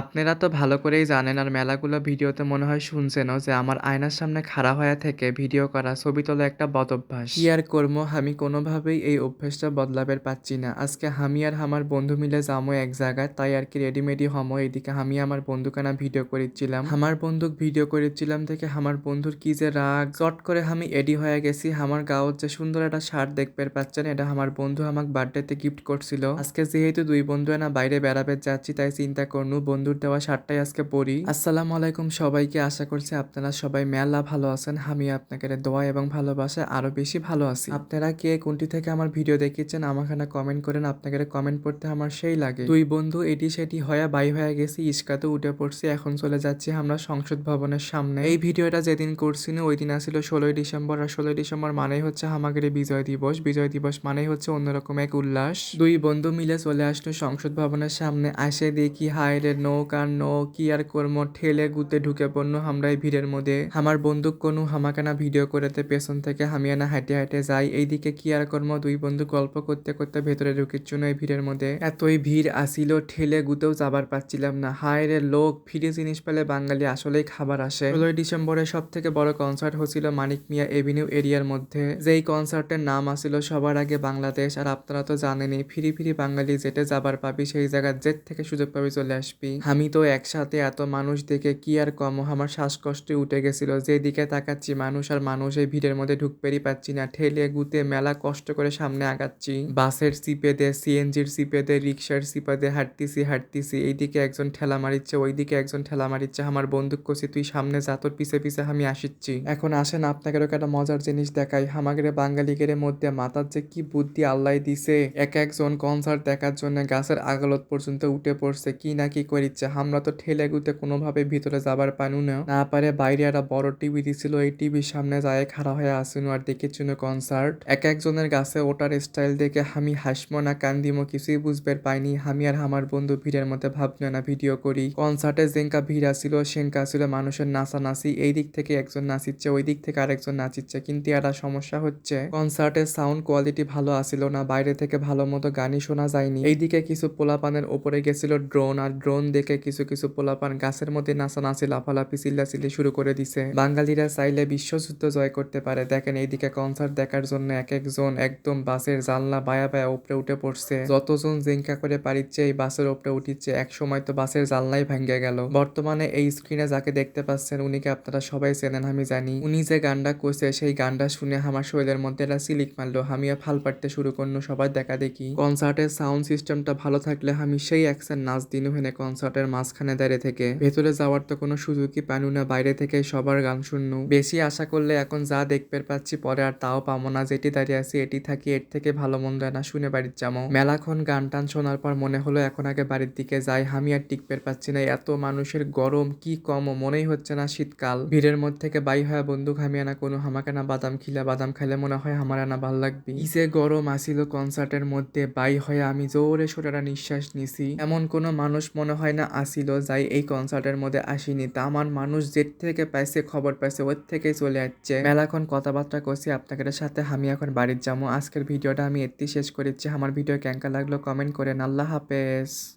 আপনারা তো ভালো করেই জানেন আর মেলাগুলো ভিডিওতে মনে হয় শুনছেনও যে আমার আয়নার সামনে খাড়া হয়ে থেকে ভিডিও করা ছবি তোলা একটা বদ অভ্যাস। কি আর কর্ম আমি কোনোভাবেই এই অভ্যাসটা বদলাবের পাচ্ছি না। আজকে আমি আর আমার বন্ধু মিলে যাব এক জায়গায়, তাই আর কি রেডিমেডি হমো। এদিকে আমি আমার বন্ধুকানা ভিডিও করেছিলাম আমার বন্ধুক ভিডিও করেছিলাম থেকে আমার বন্ধুর কি যে রাগ। চট করে আমি এডি হয়ে গেছি। আমার গাঁৱত যে সুন্দর একটা শার্ট দেখতে পাচ্ছেন, এটা আমার বন্ধু আমাকে বার্থডেতে গিফট করছিল। আজকে যেহেতু দুই বন্ধু না বাইরে বেড়াবে যাচ্ছি, তাই চিন্তা করনু বন্ধুর দেওয়া শার্টটাই আজকে পরি। আসসালামু আলাইকুম সবাইকে, আশা করছি আপনারা সবাই মেলা ভালো আছেন। আমি আপনাকে দোয়া এবং ভালোবাসা আরও বেশি ভালো আছি। আপনারা কে কোনটি থেকে আমার ভিডিও দেখেছেন আমাকে কমেন্ট করেন। আপনাকে কমেন্ট পড়তে আমার সেই লাগে। দুই বন্ধু এটি সেটি হয়ে বাই হয়ে গেছি, ইস্কাতে উঠে পড়ছি, এখন চলে যাচ্ছি আমরা সংসদ ভবনের সামনে। এই ভিডিওটা যেদিন করছি না, ওই দিন আসলে ষোলোই ডিসেম্বর। আর ষোলোই ডিসেম্বর মানেই হচ্ছে আমাদের বিজয় দিবস। বিজয় দিবস মানেই হচ্ছে অন্যরকম এক উল্লাস। দুই বন্ধু মিলে চলে আসলো সংসদ ভবনের সামনে। আসে দেখি, হায় রে নৌকা নৌ কি আর কর্ম, ঠেলে গুতে ঢুকে পড়ল আমরা এই ভিড়ের মধ্যে। আমার বন্দুক কোনো হামাকানা ভিডিও করেতে পেছন থেকে হামিয়ানা হাঁটে হাঁটে যাই এইদিকে কি আর কর্ম, দুই বন্ধু গল্প করতে করতে ভেতরে ঢুকিচ্ছিল এই ভিড়ের মধ্যে। এতই ভিড় আসিল, ঠেলে গুতেও যাবার পাচ্ছিলাম না। হায় রে লোক ফিরে জিনিস পেলে বাঙালি আসলেই খাবার আসে। ষোলোই ডিসেম্বরে সব থেকে বড় কনসার্ট হচ্ছিল মানিক মিয়া এভিনিউ এরিয়ার মধ্যে। যেই কনসার্টের নাম আসিল সবার আগে বাংলাদেশ, আর আপনারা তো জানেনই, ফিরি ফিরি বাঙালি যেটে যাবার পাবি সেই জায়গার জেট থেকে সুযোগ পাবি চলে আসবি। আমি তো একসাথে এত মানুষ দেখে কি আর কম? আমার শ্বাসকষ্টে উঠে গেছিল। যেদিকে তাকাচ্ছি, মানুষ আর মানুষ এই ভিড়ের মধ্যে ঢুকতেই পাচ্ছি না। ঠেলে গুতে মেলা কষ্ট করে সামনে আগাচ্ছি। বাসের সিপে দে সিএনজির সিপে দে রিক্সার সিপে দে হাঁটতিছি হাঁটতিছি। এইদিকে একজন ঠেলা মারিচ্ছে, ওইদিকে একজন ঠেলা মারিচ্ছে। আমার বন্দুক কষি তুই সামনে যা, তোর পিছে পিছে আমি আসিচ্ছি। এখন আসেন আপনাকে একটা মজার জিনিস দেখাই। আমাদের বাঙালিদের মধ্যে মাথার যে কি বুদ্ধি আল্লাহ দিছে। এক একজন কনসার্ট দেখার জন্য গাছের আগালত পর্যন্ত উঠে পড়ছে। কি না কি করিচ্ছে আমরা তো ঠেলে গুতে কোনোভাবে ভিতরে যাবার পানু না না পারে বাইরে একটা বড় টিভি দিছিল, এই টিভির সামনে যায় খাড়া হয়ে আসিনু আর দেখেছিল কনসার্ট এক একজনের গাছে ওটার স্টাইল দেখে আমি হাসমো না, কান্দিমো, কিছুই বুঝবে পাইনি। আমি আর আমার বন্ধু ভিড়ের মধ্যে ভাবলো না, ভিডিও করি। কনসার্টে যেঙ্কা ভিড় আসিল সেঙ্কা ছিল মানুষের নাচানাচি। এই দিক থেকে একজন নাচিচ্ছে, ওই দিক থেকে আরেকজন নাচিচ্ছে, কিন্তু একটা সমস্যা হচ্ছে। কনসার্টের সাউন্ড কোয়ালিটি ভালো আসিল না, বাইরে থেকে ভালো মতো গানই শোনা যায়নি। এইদিকে কিছু পোলাপানের ওপরে গেছিল ড্রোন আর ড্রোন দেখে কিছু কিছু পোলাপান গাছের মধ্যে নাচানাচি, লাফালাফি, চিল্লাচিল্লি শুরু করে দিছে। বাঙালিরা চাইলে বিশ্বযুদ্ধ জয় করতে পারে। দেখেন, এইদিকে কনসার্ট দেখার জন্য এক একজন একদম বাসের জানলা বায়া বায়া উপরে উঠে পড়ছে। যতজন জিঙ্কা করে পারিচ্ছে এই বাসের উপরে উঠিচ্ছে এক সময় তো বাসের জানলাই ভেঙে গেল। বর্তমানে এই স্ক্রিনে যাকে দেখতে পাচ্ছেন উনিকে আপনারা সবাই চেনেন? আমি জানি। উনি যে গানটা করছে, সেই গানটা শুনে আমার শরীরের মধ্যে একটা সিলিক মারলো। আমিও ফাল পাড়তে শুরু করল সবাই দেখা দেখি। কনসার্টের সাউন্ড সিস্টেমটা ভালো থাকলে আমি সেই অ্যাকশন নাচ দিন হেনে কনসার্টের মাঝখানে দাঁড়িয়ে থেকে। ভেতরে যাওয়ার তো কোনো সুযোগই পানু না, বাইরে থেকে সবার গান শুননু বেশি আশা করলে এখন যা দেখতে পাচ্ছি, পরে আর তাও পাবো না। যেটি দাঁড়িয়ে আছি, এটি থাকি, এর থেকে ভালো মন্দ না, শুনে বাড়ির যাব। মেলাক্ষণ গান টান শোনার পর মনে হলো এখন আগে বাড়ির দিকে যাই, আমি আর টিকপের পাচ্ছি না। এত মানুষের গরম, কি কম, মনেই হচ্ছে না শীতকাল। ভিড়ের মধ্যে থেকে বাই হয় বন্দুক আমি আনা কোনো হামাকে না বাদাম খিলা, বাদাম খাইলে মনে হয় আমার আনা ভালো লাগবে। ইসে গরম আসিল কনসার্টের মধ্যে, বাই হয়ে আমি জোরে সোটারা নিঃশ্বাস নিছি। এমন কোনো মানুষ মনে হয় না আসিল, যাই এই কনসার্টের মধ্যে আসিনি। তা আমার মানুষ জেট থেকে পাইছে খবর পাইছে ওর থেকে চলে যাচ্ছে মেলাখন কথাবার্তা করছি আপনাদের সাথে, আমি এখন বাড়ির যাব। আজকের ভিডিওটা আমি এত্তি শেষ করেছি আমার ভিডিও ক্যাঙ্কা লাগল কমেন্ট করেন। আল্লাহ হাফেজ।